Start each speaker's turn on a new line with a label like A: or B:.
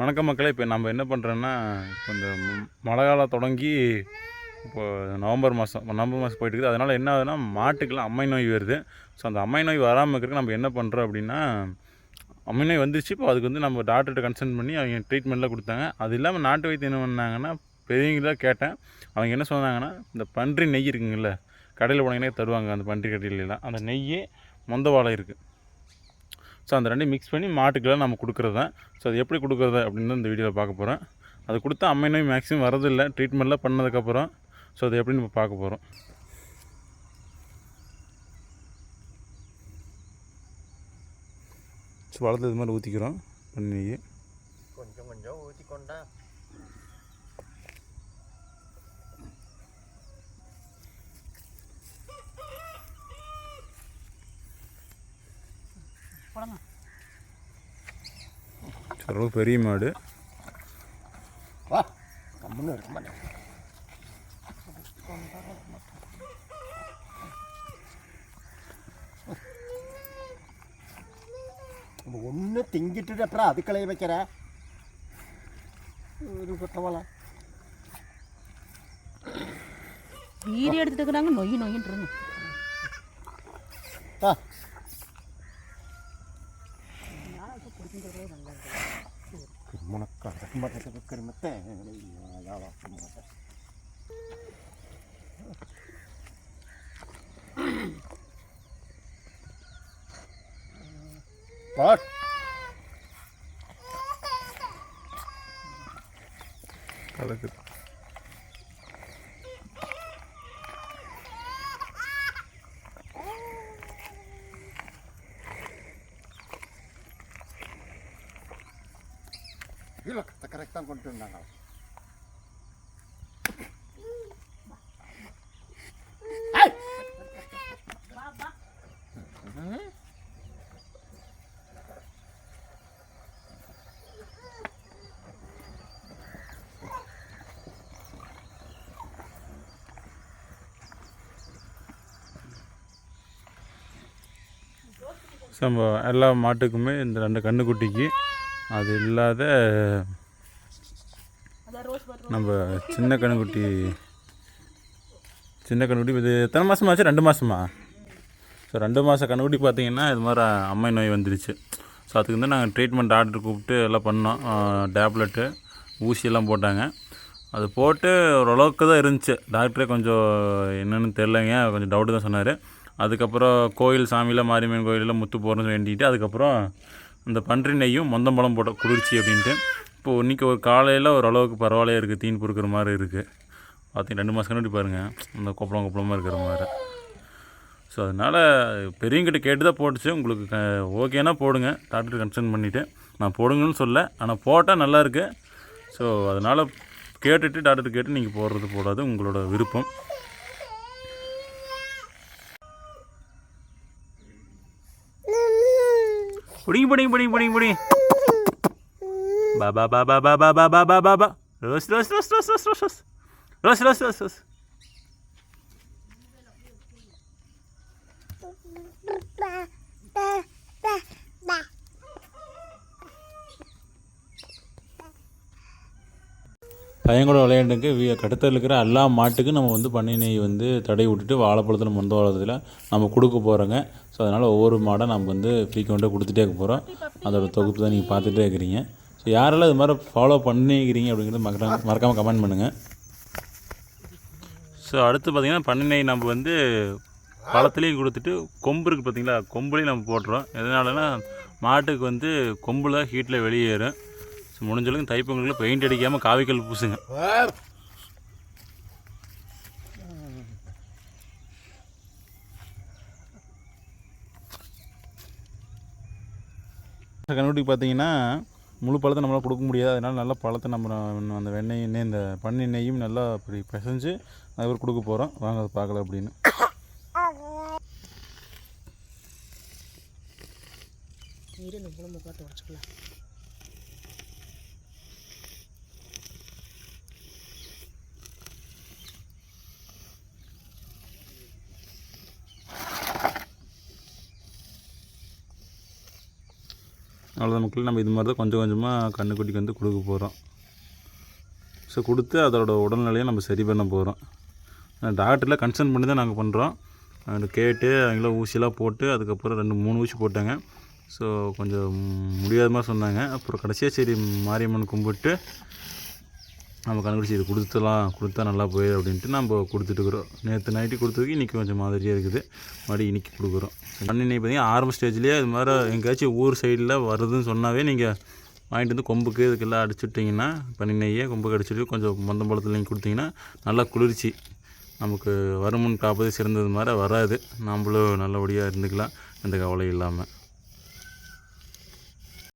A: வணக்கம் மக்களே இப்போ நம்ம என்ன பண்ணுறோன்னா இப்போ இந்த மழை காலம் தொடங்கி இப்போ நவம்பர் மாதம் நவம்பர் மாதம் போயிட்டு இருக்குது. அதனால் என்ன ஆகுதுன்னா மாட்டுக்கெல்லாம் அம்மை நோய் வருது. ஸோ அந்த அம்மை நோய் வராமல் இருக்கிறதுக்கு நம்ம என்ன பண்ணுறோம் அப்படின்னா அம்மை நோய் வந்துச்சு இப்போ அதுக்கு வந்து நம்ம டாக்டர்கிட்ட கன்சல்ட் பண்ணி அவங்க ட்ரீட்மெண்ட்லாம் கொடுத்தாங்க. அது இல்லாமல் நாட்டு வைத்தியம் என்ன பண்ணாங்கன்னா பெரியவங்களாம் கேட்டேன். அவங்க என்ன சொன்னாங்கன்னா இந்த பன்றி நெய் இருக்குங்கள்ல கடையில் போனீங்கன்னா தருவாங்க அந்த பன்றி கடையிலலாம். அந்த நெய்யே மொந்த வாழை இருக்குது ஸோ அந்த ரெண்டையும் மிக்ஸ் பண்ணி மாட்டுக்கெல்லாம் நம்ம கொடுக்குறது தான் ஸோ அது எப்படி கொடுக்குறது அப்படின்னு இந்த வீடியோவில் பார்க்க போகிறோம் அது கொடுத்தா அம்மை நோய் மேக்ஸிமம் வரதில்லை ட்ரீட்மெண்ட்லாம் பண்ணதுக்கப்புறம். ஸோ அது எப்படின்னு நம்ம பார்க்க போகிறோம் ஸோ வளர்த்து இது மாதிரி ஊற்றிக்கிறோம் பண்ணி
B: கொஞ்சம் கொஞ்சம் ஊற்றிக்கொண்டா
A: ஓரளவுக்கு பெரிய மாடு.
B: வா கம்முன்னு இருக்க மாட்டேன் ஒன்று திங்கிட்டு அப்புறம் அது களைய வைக்கிற? ஒரு குத்தவளா
C: வீடியோ எடுத்துட்டு இருக்கிறாங்க நொய் நொய்ன்றாங்க
B: மருந்துகளே நல்லது திருமணக்கார மரத்துக்கு கிருமத்தை. பாட்
A: அழகு
B: இல்லை கரெக்டாக கொண்டு வந்தாங்க
A: சம்பவம். எல்லா மாட்டுக்குமே இந்த ரெண்டு கன்றுக்குட்டிக்கு அது இல்லாத நம்ம சின்ன கண்ணுக்குட்டி சின்ன கண்ணுக்குட்டி இது எத்தனை மாதமா ஆச்சு? ரெண்டு மாதமா ஸோ ரெண்டு மாதம் கண்ணுக்குட்டி பார்த்தீங்கன்னா இது மாதிரி அம்மை நோய் வந்துருச்சு. ஸோ அதுக்கு வந்து நாங்கள் ட்ரீட்மெண்ட் டாக்டர் கூப்பிட்டு எல்லாம் பண்ணோம். டேப்லெட்டு ஊசியெல்லாம் போட்டாங்க. அது போட்டு ஓரளவுக்கு தான் இருந்துச்சு. டாக்டரே கொஞ்சம் என்னென்னு தெரிலங்க கொஞ்சம் டவுட்டு தான் சொன்னார். அதுக்கப்புறம் கோயில் சாமியில் மாரியம்மன் கோயிலில் முத்து போகிறோன்னு வேண்டிட்டு அதுக்கப்புறம் அந்த பன்றி நெய்யும் மொந்தம்பழம் போட குளிர்ச்சி அப்படின்ட்டு. இப்போது இன்றைக்கி ஒரு காலையில் ஓரளவுக்கு பரவாயில்லையாக இருக்குது தீன் பொறுக்கிற மாதிரி இருக்குது பார்த்தீங்க ரெண்டு மாதம் கண்ணாடி பாருங்கள் அந்த கொப்பளம் கொப்பளமாக இருக்கிற மாதிரி. ஸோ அதனால் பெரியவங்கிட்ட கேட்டு தான் போட்டுச்சு. உங்களுக்கு ஓகேனா போடுங்க. டாக்டர் கன்சர்ன் பண்ணிவிட்டு நான் போடுங்கன்னு சொல்ல ஆனால் போட்டால் நல்லாயிருக்கு ஸோ அதனால் கேட்டுட்டு டாக்டர் கேட்டு நீங்கள் போடுறது போடாது. உங்களோட விருப்பம். புடிங்க புடிங்க புடிங்க புடிங்க புடிங்க. பா பா பா பா பா பா பா பா பா பா. பா rose rose rose rose rose rose rose. Rose rose rose rose. பையன் கூட விளையாண்டுக்கு வீ இருக்கிற எல்லா மாட்டுக்கும் நம்ம வந்து பண்ணை நெய் வந்து தடை விட்டுட்டு வாழைப்பழத்தில் மொந்த வாழத்தில் நம்ம கொடுக்க போகிறோங்க ஸோ அதனால் ஒவ்வொரு மாடை நம்ம வந்து ஃப்ரீக்வெண்ட்டாக கொடுத்துட்டே இருக்க போகிறோம் அதோட தொகுப்பு தான் நீங்கள் பார்த்துட்டே இருக்கிறீங்க. ஸோ யாரெல்லாம் இது மாதிரி ஃபாலோ பண்ணிக்கிறீங்க அப்படிங்கிறது மறக்காம மறக்காமல் கமெண்ட் பண்ணுங்கள் ஸோ அடுத்து பார்த்திங்கன்னா பண்ணை நெய் நம்ம வந்து பழத்துலேயும் கொடுத்துட்டு கொம்பு இருக்குது பார்த்தீங்களா கொம்புலேயும் நம்ம போட்டுறோம். எதனாலனா மாட்டுக்கு வந்து கொம்பில் ஹீட்டில் வெளியேறும். ஸோ முடிஞ்ச அளவுக்கு தைப்பொங்கலுக்கு பெயிண்ட் அடிக்காமல் காவிக்கல் பூசுங்க. கண்ணுக்குட்டிக்கு பார்த்தீங்கன்னா முழு பழத்தை நம்மளால் கொடுக்க முடியாது. அதனால் நல்ல பழத்தை நம்ம அந்த வெண்ணெய் எண்ணெய் இந்த பண்ணி நெய்யும் நல்லா அப்படி பிசைஞ்சு அதுக்கப்புறம் கொடுக்க போகிறோம் வாங்க அதை பார்க்கல அப்படின்னு.
C: இரு இந்த புலம்பு பார்த்து உடச்சிக்கலாம்.
A: அவ்வளோதான் மக்கள். நம்ம இது மாதிரி தான் கொஞ்சம் கொஞ்சமாக கண்ணுக்குட்டிக்கு வந்து கொடுக்க போகிறோம் ஸோ கொடுத்து அதோட உடல்நிலையை நம்ம சரி பண்ண போகிறோம் டாக்டரில் கன்சல்ட் பண்ணி தான் நாங்கள் பண்ணுறோம் அவங்க கேட்டு அவங்களாம் ஊசியெல்லாம் போட்டு அதுக்கப்புறம் ரெண்டு மூணு ஊசி போட்டாங்க. ஸோ கொஞ்சம் முடியாத மாதிரி சொன்னாங்க. அப்புறம் கடைசியாக சரி மாரியம்மன் கும்பிட்டு நம்ம கண்டுபிடிச்சி இது கொடுத்துலாம் கொடுத்தா நல்லா போயிடும் அப்படின்ட்டு நம்ம கொடுத்துட்டுருக்குறோம் நேற்று நைட்டு கொடுத்ததுக்கு இன்றைக்கி கொஞ்சம் மாதிரியாக இருக்குது. மறுபடியும் இன்றைக்கி கொடுக்குறோம். பண்ணி பார்த்தீங்கன்னா ஆரம்ப ஸ்டேஜ்லேயே இது மாதிரி எங்கேயாச்சும் ஊர் சைடில் வருதுன்னு சொன்னாவே நீங்கள் வாங்கிட்டு வந்து கொம்புக்கு இதுக்கெல்லாம் அடிச்சு விட்டிங்கன்னா பனி நெய்யை கொம்புக்கு அடிச்சுட்டு கொஞ்சம் மந்தம் பழத்தில் நீங்கள் கொடுத்தீங்கன்னா நல்லா குளிர்ச்சி. நமக்கு வருமுன் காப்பது சிறந்தது மாதிரி வராது. நம்மளும் நல்லபடியாக இருந்துக்கலாம். எந்த கவலையும் இல்லாமல்